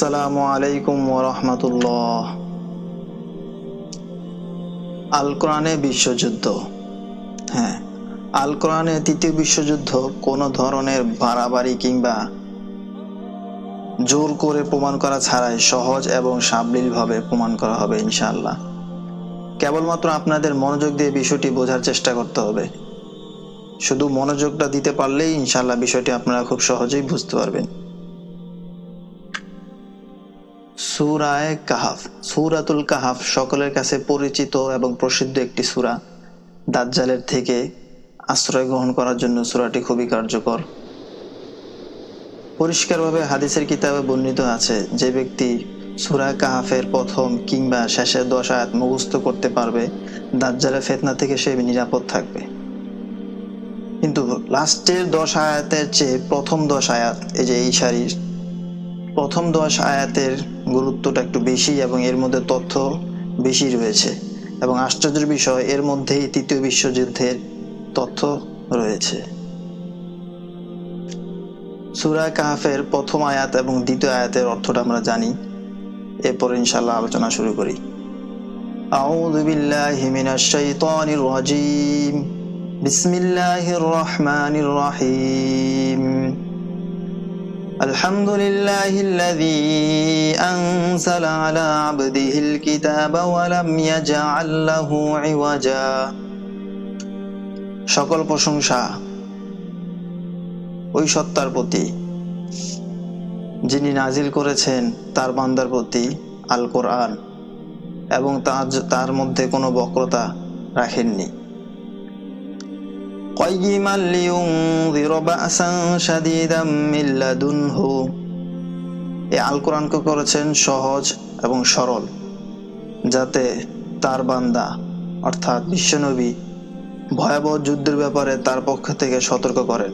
আসসালামু আলাইকুম ওরহমতুল্লাহ। আল কোরআনে বিশ্বযুদ্ধ হ্যাঁ আল কোরআনে তৃতীয় বিশ্বযুদ্ধ কোনো ধরনের বাড়াবাড়ি কিংবা জোর করে প্রমাণ করা ছাড়াই সহজ এবং সাবলীলভাবে প্রমাণ করা হবে ইনশাআল্লাহ। কেবলমাত্র আপনাদের মনোযোগ দিয়ে বিষয়টি বোঝার চেষ্টা করতে হবে। শুধু মনোযোগটা দিতে পারলেই ইনশাআল্লাহ বিষয়টি আপনারা খুব সহজেই বুঝতে পারবেন। সুরায় কাহাফ। সুরাতুল কাহাফ সকলের কাছে পরিচিত এবং প্রসিদ্ধ একটি সুরা। দাজ্জালের থেকে আশ্রয় গ্রহণ করার জন্য সুরাটি খুবই কার্যকর। পরিষ্কারভাবে হাদিসের কিতাবে বর্ণিত আছে যে ব্যক্তি সুরা কাহাফের প্রথম কিংবা শেষের দশ আয়াত মুখস্থ করতে পারবে, দাজ্জালের ফেতনা থেকে সে নিরাপদ থাকবে। কিন্তু লাস্টের দশ আয়াতের চেয়ে প্রথম দশ আয়াত, এই যে এই সারির প্রথম দশ আয়াতের গুরুত্বটা একটু বেশি এবং এর মধ্যে তথ্য বেশি রয়েছে এবং আশ্চর্যের বিষয় এর মধ্যেই তৃতীয় বিশ্বযুদ্ধের তথ্য রয়েছে সুরা কাহাফের প্রথম আয়াত এবং দ্বিতীয় আয়াতের অর্থটা আমরা জানি এরপর ইনশাল্লাহ আলোচনা শুরু করি أعوذ بالله من الشيطان الرجيم بسم الله الرحمن الرحيم الحمد لله الذي أنزل على عبده الكتاب ولم يجعل له عوجا সকল প্রশংসা ওই সত্তার প্রতি যিনি নাজিল করেছেন তার বান্দার প্রতি আল কোরআন এবং তার তার মধ্যে কোনো বক্রতা রাখেননি قيما لينذر بأسا شديدا من لدنه এই আল কোরআনকে করেছেন সহজ এবং সরল যাতে তার বান্দা অর্থাৎ বিশ্বনবী ভয়াবহ যুদ্ধের ব্যাপারে তার পক্ষ থেকে সতর্ক করেন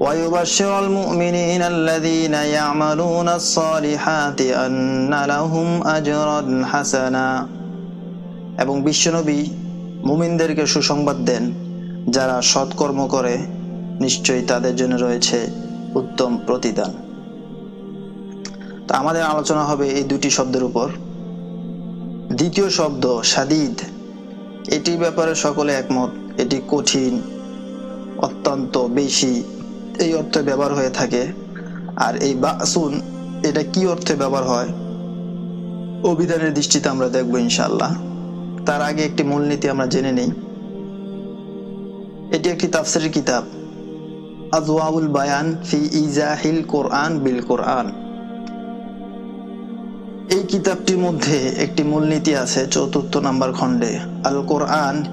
ويبشر المؤمنين الذين يعملون الصالحات أن لهم أجرا حسنا এবং বিশ্বনবী মুমিনদেরকে সুসংবাদ দেন যারা সৎকর্ম করে, নিশ্চয়ই তাদের জন্য রয়েছে উত্তম প্রতিদান। তা আমাদের আলোচনা হবে এই দুটি শব্দের উপর। দ্বিতীয় শব্দ, সাদিদ। এটির ব্যাপারে সকলে একমত, এটি কঠিন, অত্যন্ত বেশি। এই অর্থে ব্যবহার হয়ে থাকে। আর এই বাসুন, এটা কি অর্থে ব্যবহার হয়? অভিধানের দৃষ্টিতে আমরা দেখব ইনশাল্লাহ তার আগে একটি মূলনীতি আমরা জেনে নেই। এটি একটি তাফসিরের কিতাব। আজওয়াউল বায়ান ফি ইজাহিল কোরআন বিল কোরআন। এই কিতাবটির মধ্যে একটি মূলনীতি আছে চতুর্থ নাম্বার খণ্ডে। আল কোরআন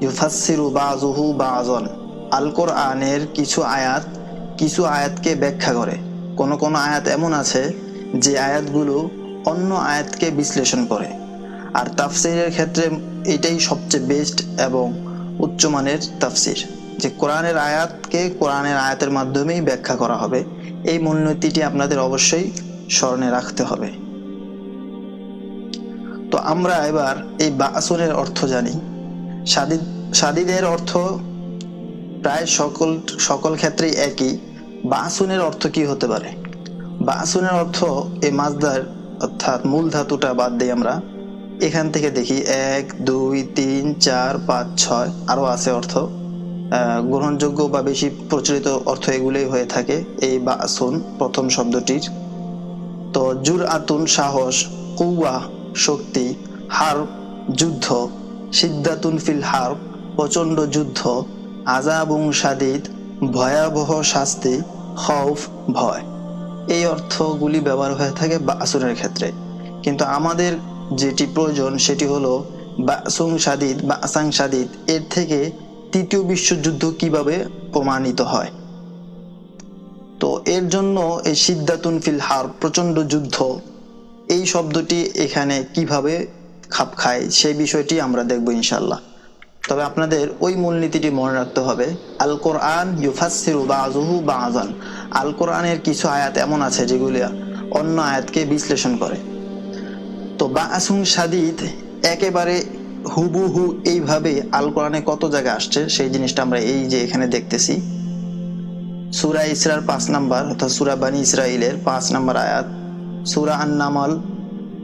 ইউফাসসিরু বাজুহু বাজন আল কোরআনের কিছু আয়াত কিছু আয়াতকে ব্যাখ্যা করে। কোন কোন আয়াত এমন আছে যে আয়াতগুলো অন্য আয়াতকে বিশ্লেষণ করে। আর তাফসিরের ক্ষেত্রে এটাই সবচেয়ে বেস্ট এবং উচ্চমানের তাফসির, যে কোরআনের আয়াতকে কোরআনের আয়াতের মাধ্যমেই ব্যাখ্যা করা হবে। এই মূলনীতিটি আপনাদের অবশ্যই স্মরণে রাখতে হবে। তো আমরা এবার এই বাসনের অর্থ জানি। সাদিদ সাদিদের অর্থ প্রায় সকল সকল ক্ষেত্রেই একই। বাসুনের অর্থ কি হতে পারে? বাসুনের অর্থ এই মাছদার অর্থাৎ মূল ধাতুটা বাদ দিই আমরা। এখান থেকে দেখি এক, দুই, তিন, চার, পাঁচ, ছয় আরও আছে অর্থ। গ্রহণযোগ্য বা বেশি প্রচলিত অর্থ এগুলোই হয়ে থাকে। এই বা বাসুন প্রথম শব্দটির। তো জুর আতুন সাহস, কৌয়া, শক্তি, হার, যুদ্ধ, সিদ্ধাতুন ফিল হার, প্রচণ্ড যুদ্ধ আজাবুং সাদিদ, ভয়াবহ শাস্তি, খৌফ, ভয়। এই অর্থগুলি ব্যবহার হয়ে থাকে বাসুনের ক্ষেত্রে। কিন্তু আমাদের যেটি প্রয়োজন সেটি হলো বাসুং সাদিদ বা আসাং সাদিদ। এর থেকে তৃতীয় বিশ্বযুদ্ধ কীভাবে প্রমাণিত হয়? তো এর জন্য এই সিদ্ধাতুন ফিল হার প্রচণ্ড যুদ্ধ, এই শব্দটি এখানে কীভাবে খাপ খায় সেই বিষয়টি আমরা দেখব ইনশাল্লাহ তবে আপনাদের ওই মূলনীতিটি মনে রাখতে হবে, আল কোরআন ইউফাসিরু বাজুহু বাজান আল কোরআনের কিছু আয়াত এমন আছে যেগুলি অন্য আয়াতকে বিশ্লেষণ করে। তো বাসুং সাদিদ একেবারে হুবুহু এইভাবে আল কোরআনে কত জায়গায় আসছে? সেই জিনিসটা আমরা এই যে এখানে দেখতেছি। সুরা ইসরার পাঁচ নাম্বার অর্থাৎ সুরা বানি ইসরাইলের পাঁচ নাম্বার আয়াত, সুরা আন নামল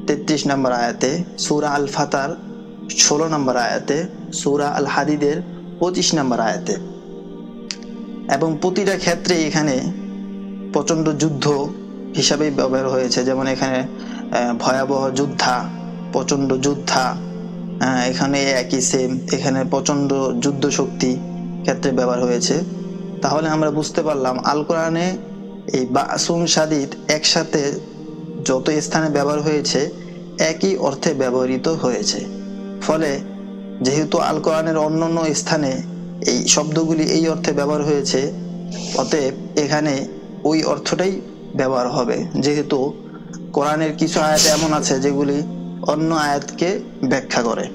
তেত্রিশ নম্বর আয়াতে, সুরা আল ফাতার ষোলো নম্বর আয়াতে, সুরা আল হাদিদের পঁচিশ নম্বর আয়াতে। এবং প্রতিটা ক্ষেত্রে এখানে প্রচণ্ড যুদ্ধ হিসাবেই ব্যবহার হয়েছে। যেমন এখানে ভয়াবহ যোদ্ধা, প্রচণ্ড যোদ্ধা এখানে একই সেম এখানে প্রচণ্ড যুদ্ধ শক্তি ক্ষেত্রে ব্যবহার হয়েছে। তাহলে আমরা বুঝতে পারলাম আল কোরআনে এই বাসুন সাদিদ একসাথে যত স্থানে ব্যবহার হয়েছে, একই অর্থে ব্যবহৃত হয়েছে। ফলে যেহেতু আল কোরআনের অন্যান্য স্থানে এই শব্দগুলি এই অর্থে ব্যবহার হয়েছে, অতএব এখানে ওই অর্থটাই ব্যবহার হবে। যেহেতু কোরআনের কিছু আয়াত এমন আছে যেগুলি অন্য আয়াতকে ব্যাখ্যা করে।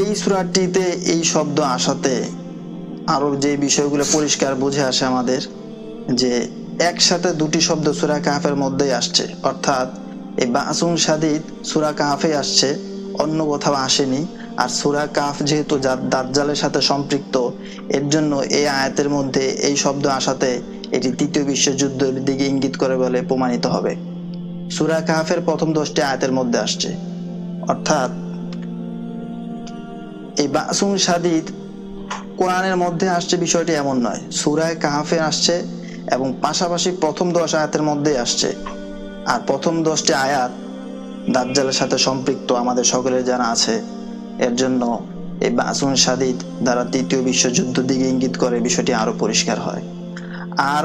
এই সুরাটিতে এই শব্দ আসাতে আরও যে বিষয়গুলো পরিষ্কার বুঝে আসে আমাদের, যে একসাথে দুটি শব্দ সুরা কাহাফের মধ্যেই আসছে। অর্থাৎ এই বাসুন সাদিদ সুরা কাহাফে আসছে, অন্য কোথাও আসেনি। আর সুরা কাফ যেহেতু দাজ্জালের সাথে সম্পৃক্ত, এর জন্য এই আয়াতের মধ্যে এই শব্দ আসাতে এটি তৃতীয় বিশ্বযুদ্ধের দিকে ইঙ্গিত করে বলে প্রমাণিত হবে। সুরা কাহাফের প্রথম দশটি আয়াতের মধ্যে আসছে। অর্থাৎ এই বাসুন সাদিদ কোরআনের মধ্যে আসছে বিষয়টি এমন নয়। সুরায় কাহাফে আসছে এবং পাশাপাশি প্রথম দশ আয়াতের মধ্যে আসছে। আর প্রথম দশটি আয়াত দাজ্জালের সাথে সম্পৃক্ত আমাদের সকলের জানা আছে। এর জন্য এই বাসুন সাদিদ দ্বারা তৃতীয় বিশ্বযুদ্ধ দিকে ইঙ্গিত করে বিষয়টি আরও পরিষ্কার হয়। আর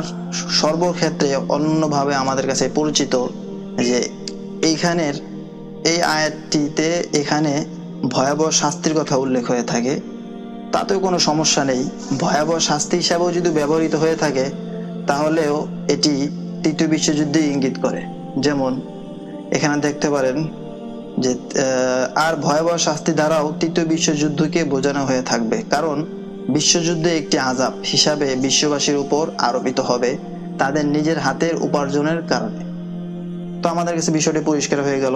সর্বক্ষেত্রে অন্যভাবে আমাদের কাছে পরিচিত যে এইখানের এই আয়াতটিতে এখানে ভয়াবহ শাস্তির কথা উল্লেখ হয়ে থাকে। তাতেও কোনো সমস্যা নেই। ভয়াবহ শাস্তি হিসাবেও যদি ব্যবহৃত হয়ে থাকে, তাহলেও এটি তৃতীয় বিশ্বযুদ্ধে ইঙ্গিত করে। যেমন এখানে দেখতে পারেন যে আর ভয়াবহ শাস্তি দ্বারাও তৃতীয় বিশ্বযুদ্ধকে বোঝানো হয়ে থাকবে। কারণ, বিশ্বযুদ্ধে একটি আজাব হিসাবে বিশ্ববাসীর উপর আরোপিত হবে তাদের নিজের হাতের উপার্জনের কারণে। তো আমাদের কাছে বিষয়টি পরিষ্কার হয়ে গেল।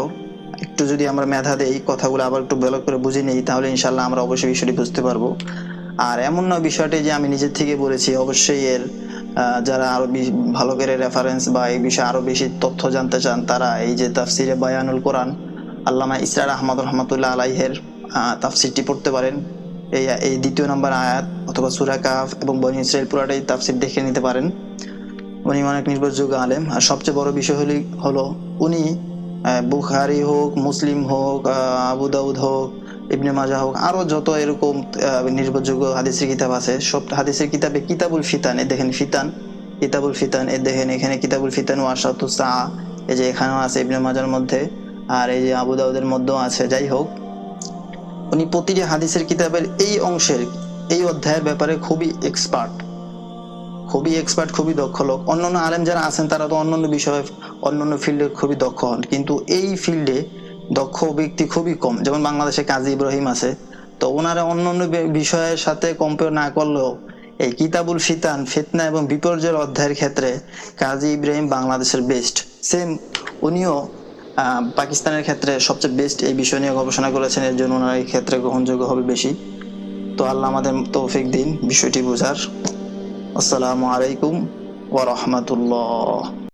একটু যদি আমরা মেধা দেই, কথাগুলো আবার একটু ভালো করে বুঝে নেই, তাহলে ইনশাল্লাহ আমরা অবশ্যই বিষয়টি বুঝতে পারব। আর এমন নয় বিষয়টি যে আমি নিজের থেকে বলেছি, অবশ্যই এর যারা আরও ভালো করে রেফারেন্স বা এই বিষয়ে আরও বেশি তথ্য জানতে চান, তারা এই যে তাফসিরে বায়ানুল কোরআন আল্লামা ইসরার আহমদ রহমতুল্লাহ আলাইহের তাফসিরটি পড়তে পারেন। এই এই দ্বিতীয় নম্বর আয়াত অথবা সুরা কাফ এবং বনি ইসরায়েল পুরাটাই তাফসির দেখে নিতে পারেন। উনি অনেক নির্ভরযোগ্য আলেম। আর সবচেয়ে বড় বিষয় হলি হলো উনি বুখারি হোক মুসলিম হোক আহ, আবু দাউদ হোক ইবনে মাজা হোক আরও যত এরকম নির্ভরযোগ্য হাদিসের কিতাব আছে সব হাদিসের কিতাবে কিতাবুল ফিতান এ দেখেন ফিতান কিতাবুল ফিতান এ দেখেন এখানে কিতাবুল ফিতান ও আশাতু সা এই যে এখানেও আছে ইবনে মাজার মধ্যে। আর এই যে আবু দাউদের মধ্যেও আছে, যাই হোক, উনি প্রতিটি হাদিসের কিতাবের এই অংশের, এই অধ্যায়ের ব্যাপারে খুবই এক্সপার্ট খুবই এক্সপার্ট খুবই দক্ষ লোক। অন্যান্য আলেম যারা আছেন, তারা তো অন্যান্য বিষয়ে, অন্যান্য ফিল্ডে খুবই দক্ষ হন। কিন্তু এই ফিল্ডে দক্ষ ব্যক্তি খুবই কম। যেমন বাংলাদেশে কাজী ইব্রাহিম আছে, তো ওনারা অন্যান্য বিষয়ের সাথে কম্পেয়ার না করলেও এই কিতাবুল ফিতান, ফিতনা এবং বিপর্যয়ের অধ্যায়ের ক্ষেত্রে কাজী ইব্রাহিম বাংলাদেশের বেস্ট সেম উনিও পাকিস্তানের ক্ষেত্রে সবচেয়ে বেস্ট এই বিষয় নিয়ে গবেষণা করেছেন, এর জন্য ওনার এই ক্ষেত্রে গ্রহণযোগ্য হবে বেশি। তো আল্লাহ আমাদের তৌফিক দিন, বিষয়টি বোঝার। আসসালামু আলাইকুম ওয়া রাহমাতুল্লাহ।